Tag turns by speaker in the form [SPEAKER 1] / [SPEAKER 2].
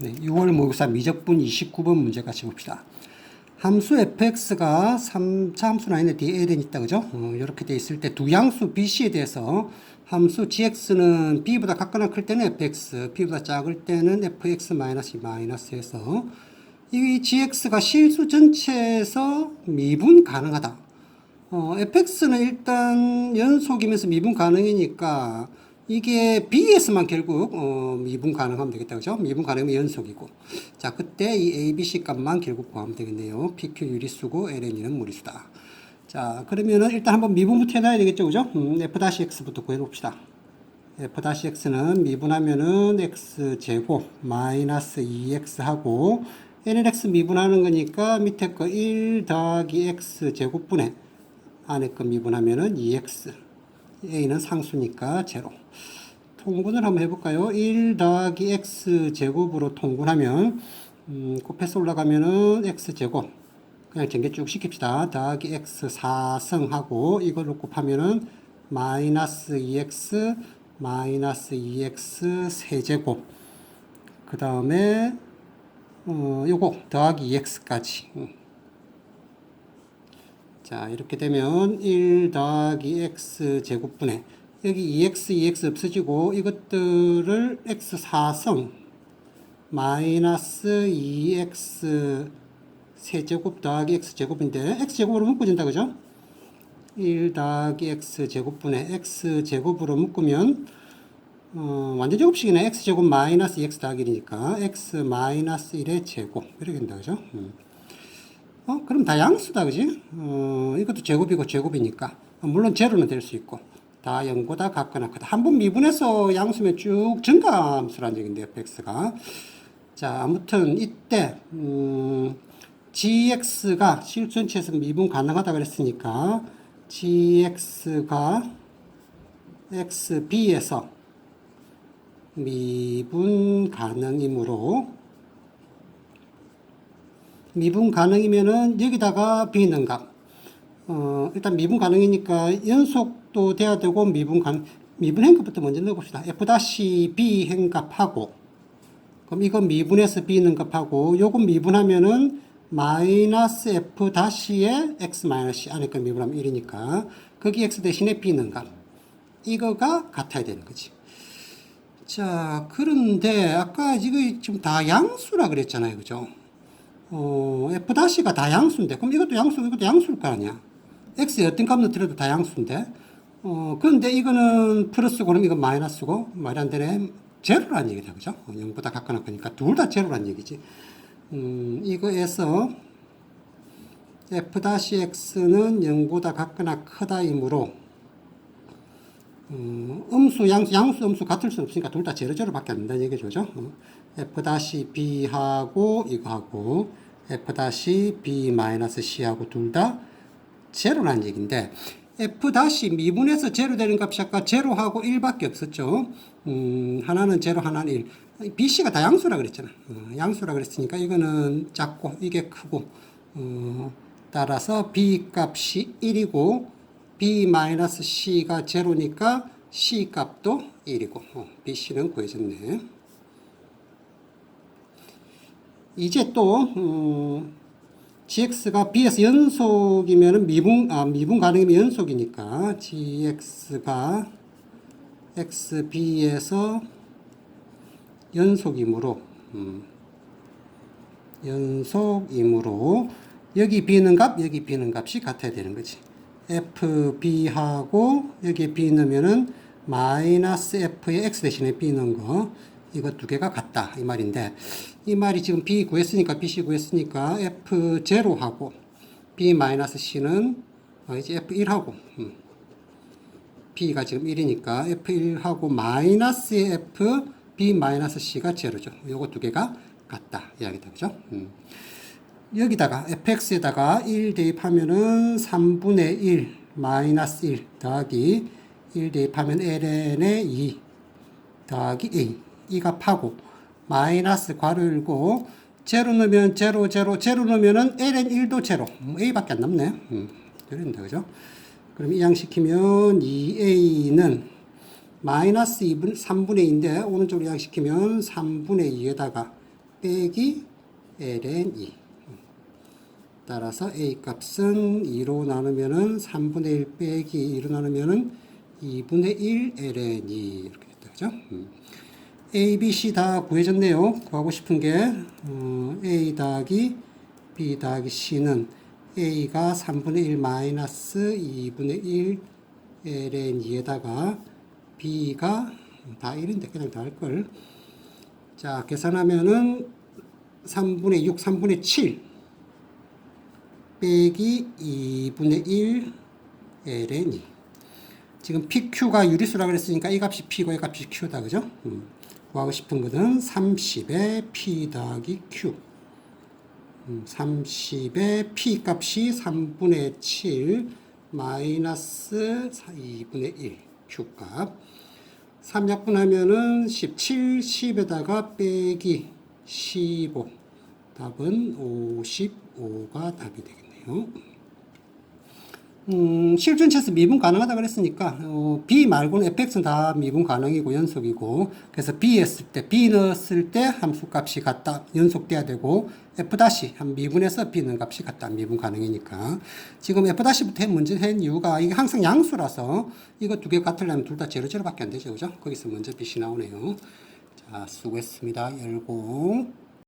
[SPEAKER 1] 네, 6월 모의고사 미적분 29번 문제 같이 봅시다. 함수 fx가 3차 함수는 아닌데 뒤에 ln 있다 그죠? 어, 이렇게 돼 있을 때 두 양수 bc에 대해서 함수 gx는 b보다 같거나 클 때는 fx, b보다 작을 때는 fx 마이너스 마이너스에서 이 gx가 실수 전체에서 미분 가능하다. 어, fx는 일단 연속이면서 미분 가능이니까 이게 b에서만 결국 어, 미분 가능하면 되겠다 그죠? 미분 가능하면 연속이고 자 그때 이 a, b, c 값만 결국 구하면 되겠네요. pq 유리수고 ln은 무리수다. 자 그러면은 일단 한번 미분부터 해놔야 되겠죠 그죠? 음, f-x부터 구해봅시다. f-x는 미분하면은 x제곱 마이너스 2x 하고 nx 미분하는 거니까 밑에 거 1 더하기 x제곱분의 안에 거 미분하면은 2x a는 상수니까 제로 통분을 한번 해볼까요? 1 더하기 x 제곱으로 통분하면 음, 곱해서 올라가면은 x 제곱 그냥 전개 쭉 시킵시다. 더하기 x 4승하고 이걸로 곱하면은 마이너스 2x 마이너스 2x 세제곱 그 다음에 어, 요거 더하기 2x까지 자 이렇게 되면 1 더하기 x 제곱분의 여기 2x 2x 없어지고 이것들을 x 4성 마이너스 2x 세제곱 더하기 x 제곱인데 x 제곱으로 묶어진다 그죠? 1 더하기 x 제곱분의 x 제곱으로 묶으면 어, 완전 제곱식이네 x 제곱 마이너스 2x 더하기 1이니까 x 마이너스 1의 제곱 이렇게 된다 그죠? 음. 어, 그럼 다 양수다, 그지? 어, 이것도 제곱이고 제곱이니까. 어, 물론 제로는 될 수 있고. 다 0보다 같거나 크다. 한 번 미분해서 양수면 쭉 증가함수란 얘기인데요, x가. 자, 아무튼 이때, 음, gx가 실 전체에서 미분 가능하다 그랬으니까, gx가 xb에서 미분 가능이므로, 미분 가능이면은 여기다가 비는 값. 어, 일단 미분 가능이니까 연속도 돼야 되고 미분 가능, 미분 행값부터 먼저 넣어봅시다. f-b 행값하고, 그럼 이건 미분해서 b는 값하고, 요건 미분하면은 마이너스 f-의 x 마이너스 c 안에 거 미분하면 1이니까, 거기 x 대신에 b는 값. 이거가 같아야 되는 거지. 자, 그런데 아까 이거 지금 다 양수라 그랬잖아요. 그죠? 어, F-가 다 양수인데, 그럼 이것도 양수, 이것도 양수일 거 아니야. X에 어떤 값 넣더라도 다 양수인데, 어, 그런데 이거는 플러스고, 그럼 이건 마이너스고, 말이 안 되네. 제로란 얘기다, 그죠? 어, 0보다 같거나 크니까 둘 다 제로란 얘기지. 음, 이거에서 F-X는 0보다 같거나 크다이므로, 음, 음수, 양수, 양수, 음수 같을 수 없으니까 둘 다 제로 제로밖에 안 된다는 얘기죠. 그죠? 어, F-B하고 이거하고 F-B-C하고 둘 다 제로라는 얘기인데 F- 미분해서 제로 되는 값이 아까 제로하고 1밖에 없었죠. 음, 하나는 제로, 하나는 1. BC가 다 양수라 그랬잖아. 어, 양수라 그랬으니까 이거는 작고 이게 크고 어, 따라서 B 값이 1이고 B-C가 제로니까 C 값도 1이고 어, BC는 구해졌네. 이제 또 음, gx가 b에서 연속이면 미분 아 미분 가능이면 연속이니까 gx가 xb에서 연속이므로 음, 연속이므로 여기 b는 값 여기 b는 값이 같아야 되는 거지. Fb하고 여기 b 넣으면은 마이너스 f의 x 대신에 b 넣은 거 이거 두 개가 같다 이 말인데 이 말이 지금 b 구했으니까 bc 구했으니까 f0하고 b-c는 어, 이제 f1하고 음. b가 지금 1이니까 f1하고 마이너스의 f b-c가 제로죠. 요거 두 개가 같다 이야기다 그죠? 음. 여기다가 fx에다가 1 대입하면은 3분의 1 마이너스 1 더하기 1 대입하면 ln의 2 더하기 a 이 값하고 마이너스 괄호 열고 제로 넣으면 제로 제로 제로 넣으면은 ln 1도 제로. 음, a밖에 안 남네. 음, 그죠? 그럼 이항시키면 2a는 마이너스 2분, 3분의 2인데 오른쪽으로 이항시키면 3분의 2에다가 빼기 ln 2 따라서 a 값은 2로 나누면은 3분의 1 빼기 2로 나누면은 2분의 1 ln 2 이렇게 됐다 그죠? 음. A, b, c 다 구해졌네요. 구하고 싶은 게 어, a 더하기 b 더하기 c는 a가 3분의 1 마이너스 2분의 1 ln 2에다가 b가 다 1인데 그냥 다 할걸. 자, 계산하면은 3분의 6, 3분의 7 빼기 2분의 1 ln 2. 지금 PQ가 유리수라 그랬으니까 이 값이 P고 이 값이 Q다. 그죠? 음. 구하고 싶은 것은 30의 P 더하기 Q. 음, 30의 P 값이 3분의 7 마이너스 2분의 1 Q 값. 3 약분하면은 17, 10에다가 빼기 15. 답은 55가 답이 되겠네요. 음, 실준체에서 미분 가능하다 그랬으니까 어, B 말고는 fx는 다 미분 가능이고 연속이고 그래서 B 했을 때 B 넣었을 때 함수 값이 같다 연속돼야 되고 f 다시 한 미분해서 B 넣은 값이 같다 미분 가능이니까. 지금 f 다시부터 문제 한 이유가 이게 항상 양수라서 이거 두 개 같으려면 둘 다 제로 제로밖에 안 되죠 그죠? 거기서 먼저 빛이 나오네요. 자 수고했습니다. 열공